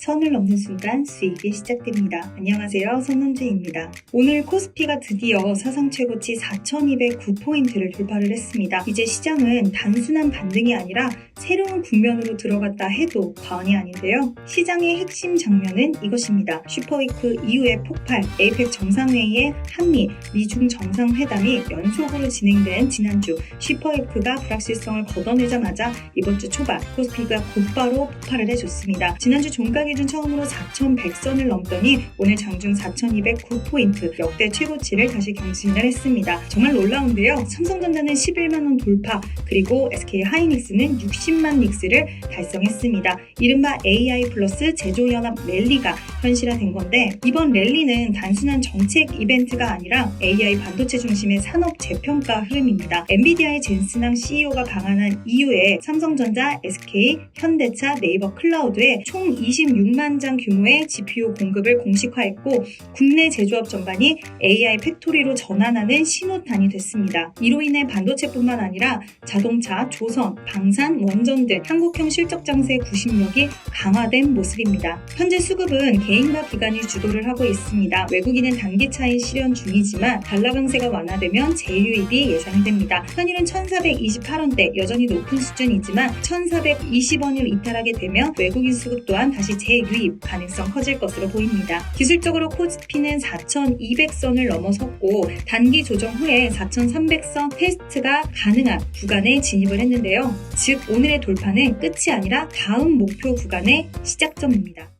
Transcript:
선을 넘는 순간 수익이 시작됩니다. 안녕하세요. 손은주입니다. 오늘 코스피가 드디어 사상 최고치 4,209포인트를 돌파를 했습니다. 이제 시장은 단순한 반등이 아니라 새로운 국면으로 들어갔다 해도 과언이 아닌데요. 시장의 핵심 장면은 이것입니다. 슈퍼위크 이후의 폭발, 에이펙 정상회의의 한미, 미중 정상회담이 연속으로 진행된 지난주 슈퍼위크가 불확실성을 걷어내자마자 이번 주 초반 코스피가 곧바로 폭발을 해줬습니다. 지난주 종가 기준 처음으로 4,100선을 넘더니 오늘 장중 4,209포인트 역대 최고치를 다시 경신을 했습니다. 정말 놀라운데요. 삼성전자는 11만원 돌파 그리고 SK 하이닉스는 60만 닉스를 달성했습니다. 이른바 AI 플러스 제조연합 랠리가 현실화된 건데 이번 랠리는 단순한 정책 이벤트가 아니라 AI 반도체 중심의 산업 재평가 흐름입니다. 엔비디아의 젠스낭 CEO가 방한한 이후에 삼성전자, SK, 현대차, 네이버 클라우드에 총 26만 장 규모의 GPU 공급을 공식화했고 국내 제조업 전반이 AI 팩토리로 전환하는 신호탄이 됐습니다. 이로 인해 반도체뿐만 아니라 자동차, 조선, 방산, 원 전등 한국형 실적 장세의 구심력이 강화된 모습입니다. 현재 수급은 개인과 기관이 주도를 하고 있습니다. 외국인은 단기 차이 실현 중이지만 달러 강세가 완화되면 재유입이 예상됩니다. 현일은 1428원대 여전히 높은 수준이지만 1420원을 이탈하게 되면 외국인 수급 또한 다시 재유입 가능성 커질 것으로 보입니다. 기술적으로 코스피는 4200선을 넘어섰고 단기 조정 후에 4300선 테스트가 가능한 구간에 진입을 했는데요. 즉 오늘의 돌파는 끝이 아니라 다음 목표 구간의 시작점입니다.